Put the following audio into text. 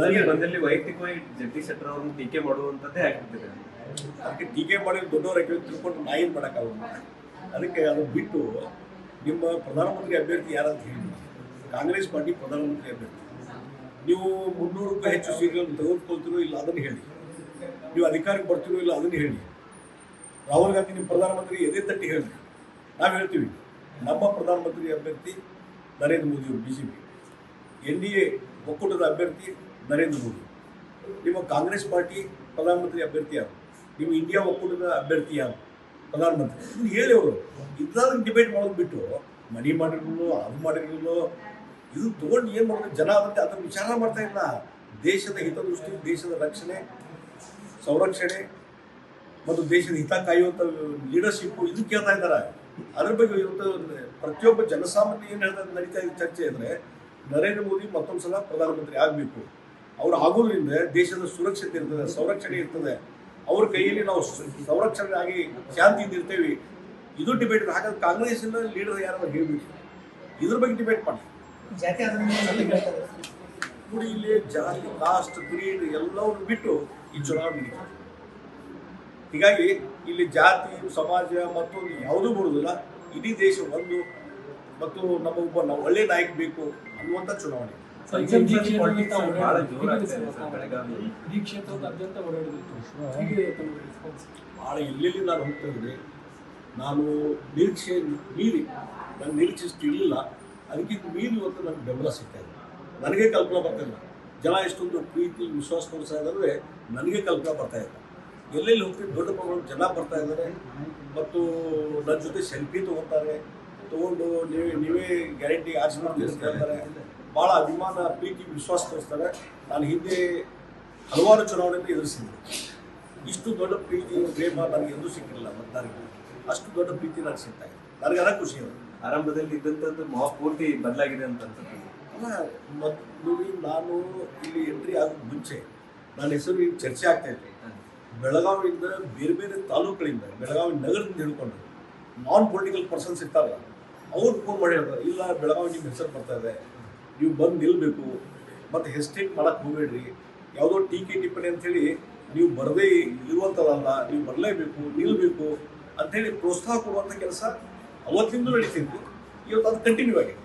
ನನಗೆ ಬಂದಲ್ಲಿ ವೈಯಕ್ತಿಕವಾಗಿ ಜಗದೀಶ್ ಶೆಟ್ಟರ್ ಅವ್ರನ್ನ ಟೀಕೆ ಮಾಡುವಂತದ್ದೇ ಆಗ್ತಿದೆ ಅದಕ್ಕೆ ಟೀಕೆ ಮಾಡಿ ದೊಡ್ಡವರ ತಿಳ್ಕೊಂಡು ನಾ ಏನು ಮಾಡೋಕ್ಕಾಗಲ್ಲ ಅದಕ್ಕೆ ಅದು ಬಿಟ್ಟು ನಿಮ್ಮ ಪ್ರಧಾನಮಂತ್ರಿ ಅಭ್ಯರ್ಥಿ ಯಾರಂತ ಹೇಳಿ. ಕಾಂಗ್ರೆಸ್ ಪಾರ್ಟಿ ಪ್ರಧಾನಮಂತ್ರಿ ಅಭ್ಯರ್ಥಿ. ನೀವು ಮುನ್ನೂರು ರೂಪಾಯಿ ಹೆಚ್ಚು ಸೀಟ್ಗಳನ್ನು ತೆಗೆದುಕೊಳ್ತೀರೋ ಇಲ್ಲ ಅದನ್ನು ಹೇಳಿ. ನೀವು ಅಧಿಕಾರಕ್ಕೆ ಬರ್ತಿರೋ ಇಲ್ಲ ಅದನ್ನು ಹೇಳಿ. ರಾಹುಲ್ ಗಾಂಧಿ ನಿಮ್ಮ ಪ್ರಧಾನಮಂತ್ರಿ ಎದೆ ತಟ್ಟಿ ಹೇಳಿ. ನಾವು ಹೇಳ್ತೀವಿ ನಮ್ಮ ಪ್ರಧಾನಮಂತ್ರಿ ಅಭ್ಯರ್ಥಿ ನರೇಂದ್ರ ಮೋದಿ ಅವರು B J P N D A ಒಕ್ಕೂಟದ ಅಭ್ಯರ್ಥಿ ನರೇಂದ್ರ ಮೋದಿ. ನಿಮ್ಮ ಕಾಂಗ್ರೆಸ್ ಪಾರ್ಟಿ ಪ್ರಧಾನಮಂತ್ರಿ ಅಭ್ಯರ್ಥಿ ಯಾರು? ನಿಮ್ಮ ಇಂಡಿಯಾ ಒಕ್ಕೂಟದ ಅಭ್ಯರ್ಥಿ ಯಾರು? ಪ್ರಧಾನಮಂತ್ರಿ. ಇದನ್ನು ಹೇಳಿ ಅವರು. ಇದ್ರಾಗ ಡಿಬೇಟ್ ಮಾಡೋದು ಬಿಟ್ಟು ಮನಿ ಮಾಡಿರ್ಬೋದು, ಅದು ಮಾಡಿರ್ಬೋದು. ಇದು ತೊಗೊಂಡು ಏನು ಮಾಡೋದು? ಜನ ಅದಕ್ಕೆ ಅದನ್ನು ವಿಚಾರ ಮಾಡ್ತಾ ಇಲ್ಲ. ದೇಶದ ಹಿತದೃಷ್ಟಿ, ದೇಶದ ರಕ್ಷಣೆ, ಸಂರಕ್ಷಣೆ ಮತ್ತು ದೇಶದ ಹಿತ ಕಾಯುವಂಥ ಲೀಡರ್ಶಿಪ್ ಇದು ಕೇಳ್ತಾ ಇದ್ದಾರೆ. ಅದ್ರ ಬಗ್ಗೆ ಇವತ್ತು ಪ್ರತಿಯೊಬ್ಬ ಜನಸಾಮಾನ್ಯ ಏನು ಹೇಳ್ತಾ ನಡೀತಾ ಇದೆ ಚರ್ಚೆ ಅಂದರೆ ನರೇಂದ್ರ ಮೋದಿ ಮತ್ತೊಂದು ಸಲ ಪ್ರಧಾನಮಂತ್ರಿ ಆಗಬೇಕು. ಅವ್ರು ಆಗೋದ್ರಿಂದ ದೇಶದ ಸುರಕ್ಷತೆ ಇರ್ತದೆ ಸಂರಕ್ಷಣೆ ಇರ್ತದೆ. ಅವ್ರ ಕೈಯಲ್ಲಿ ನಾವು ಸಂರಕ್ಷಣೆ ಆಗಿ ಶಾಂತಿಯಿಂದ ಇರ್ತೇವೆ ಇದು ಡಿಬೇಟ್ ಹಾಗಾದ್ರೆ ಕಾಂಗ್ರೆಸ್ಸಿನ ಲೀಡರ್ ಯಾರು ಹೇಳ್ಬೇಕು? ಇದ್ರ ಬಗ್ಗೆ ಡಿಬೇಟ್ ಮಾಡಿ. ನೋಡಿ ಇಲ್ಲಿ ಜಾತಿ ಕಾಸ್ಟ್ ಗ್ರೀಡ್ ಎಲ್ಲವನ್ನು ಬಿಟ್ಟು ಈ ಚುನಾವಣೆ ಹೀಗಾಗಿ ಇಲ್ಲಿ ಜಾತಿ ಸಮಾಜ ಮತ್ತು ಯಾವುದೂ ಬರುವುದಿಲ್ಲ. ಇಡೀ ದೇಶ ಒಂದು ಮತ್ತು ನಮ್ಮ ಒಬ್ಬ ನಾವು ಒಳ್ಳೆ ನಾಯಕ ಬೇಕು ಅನ್ನುವಂಥ ಚುನಾವಣೆ. ಸಂಸದೀಯ ಹೀಗೆ ರೆಸ್ಪಾನ್ಸ್ ಭಾಳ ಎಲ್ಲೆಲ್ಲಿ ನಾನು ಹೋಗ್ತಾ ಇದ್ದೀನಿ ನಾನು ನಿರೀಕ್ಷೆ ಮೀರಿ ನಾನು ನಿರೀಕ್ಷಿಸ್ತು ಇರಲಿಲ್ಲ. ಅದಕ್ಕಿಂತ ಮೀರಿ ಇವತ್ತು ನನಗೆ ಬೆಂಬಲ ಸಿಗ್ತಾ ಇದೆ. ನನಗೆ ಕಲ್ಪನೆ ಬರ್ತಾ ಇಲ್ಲ. ಜನ ಎಷ್ಟೊಂದು ಪ್ರೀತಿ ವಿಶ್ವಾಸ ತೋರಿಸ್ತಾ ಇದ್ದಾರೆ ನನಗೆ ಕಲ್ಪನೆ ಬರ್ತಾ ಇಲ್ಲ. ಎಲ್ಲೆಲ್ಲಿ ಹೋಗ್ತಿ ದೊಡ್ಡ ಪ್ರಮಾಣದ ಜನ ಬರ್ತಾ ಇದ್ದಾರೆ. ಮತ್ತು ನನ್ನ ಜೊತೆ ಸೆಲ್ಫಿ ತಗೋತಾರೆ ತೊಗೊಂಡು ನೀವೇ ನೀವೇ ಗ್ಯಾರಂಟಿ ಆಚರಣೆ ಮಾಡ್ತೀವಿ ಅಂತ ಹೇಳ್ತಾರೆ. ಭಾಳ ಅಭಿಮಾನ ಪ್ರೀತಿ ವಿಶ್ವಾಸ ತೋರಿಸ್ತಾರೆ ನಾನು ಹಿಂದೆ ಹಲವಾರು ಚುನಾವಣೆಯನ್ನು ಎದುರಿಸಿದ್ದೆ. ಇಷ್ಟು ದೊಡ್ಡ ಪ್ರೀತಿ ಪ್ರೇಮ ನನಗೆ ಎಂದೂ ಸಿಕ್ಕಿರಲಿಲ್ಲ ಮತದಾರರಿಗೆ. ಅಷ್ಟು ದೊಡ್ಡ ಪ್ರೀತಿ ನನಗೆ ಸಿಗ್ತಾ ಇದೆ. ನನಗೆ ಅದ ಖುಷಿ ಅದು. ಆರಂಭದಲ್ಲಿ ಇದ್ದಂಥದ್ದು ಮಹಾಪೂರ್ತಿ ಬದಲಾಗಿದೆ ಅಂತ ಅಲ್ಲ ಮೊದಲು ನಾನು ಇಲ್ಲಿ ಎಂಟ್ರಿ ಆಗೋದು ಮುಂಚೆ ನನ್ನ ಹೆಸರು ಈಗ ಚರ್ಚೆ ಆಗ್ತಾ ಇದೆ. ಬೆಳಗಾವಿಯಿಂದ ಬೇರೆ ಬೇರೆ ತಾಲೂಕುಗಳಿಂದ ಬೆಳಗಾವಿ ನಗರದಿಂದ ಹಿಡ್ಕೊಂಡು ನಾನ್ ಪೊಲಿಟಿಕಲ್ ಪರ್ಸನ್ಸ್ ಇರ್ತಾರಲ್ಲ ಅವ್ರು ಫೋನ್ ಮಾಡಿ ಹೇಳ್ತಾರೆ ಇಲ್ಲ ಬೆಳಗಾವಿ ನಿಮ್ಮ ಹೆಸರು ಬರ್ತಾ ಇದೆ. ನೀವು ಬಂದು ನಿಲ್ಲಬೇಕು ಮತ್ತು ಹೆಸ್ಟೇಟ್ ಮಾಡೋಕ್ಕೆ ಹೋಗಬೇಡ್ರಿ. ಯಾವುದೋ ಟೀಕೆ ಟಿಪ್ಪಣಿ ಅಂಥೇಳಿ ನೀವು ಬರದೇ ಇರುವಂಥದ್ದಲ್ಲ, ನೀವು ಬರಲೇಬೇಕು ನಿಲ್ಲಬೇಕು ಅಂಥೇಳಿ ಪ್ರೋತ್ಸಾಹ ಕೊಡುವಂಥ ಕೆಲಸ ಅವತ್ತಿಂದ ನಡೀತಿತ್ತು ಇವತ್ತು ಅದು ಕಂಟಿನ್ಯೂ ಆಗಿದೆ.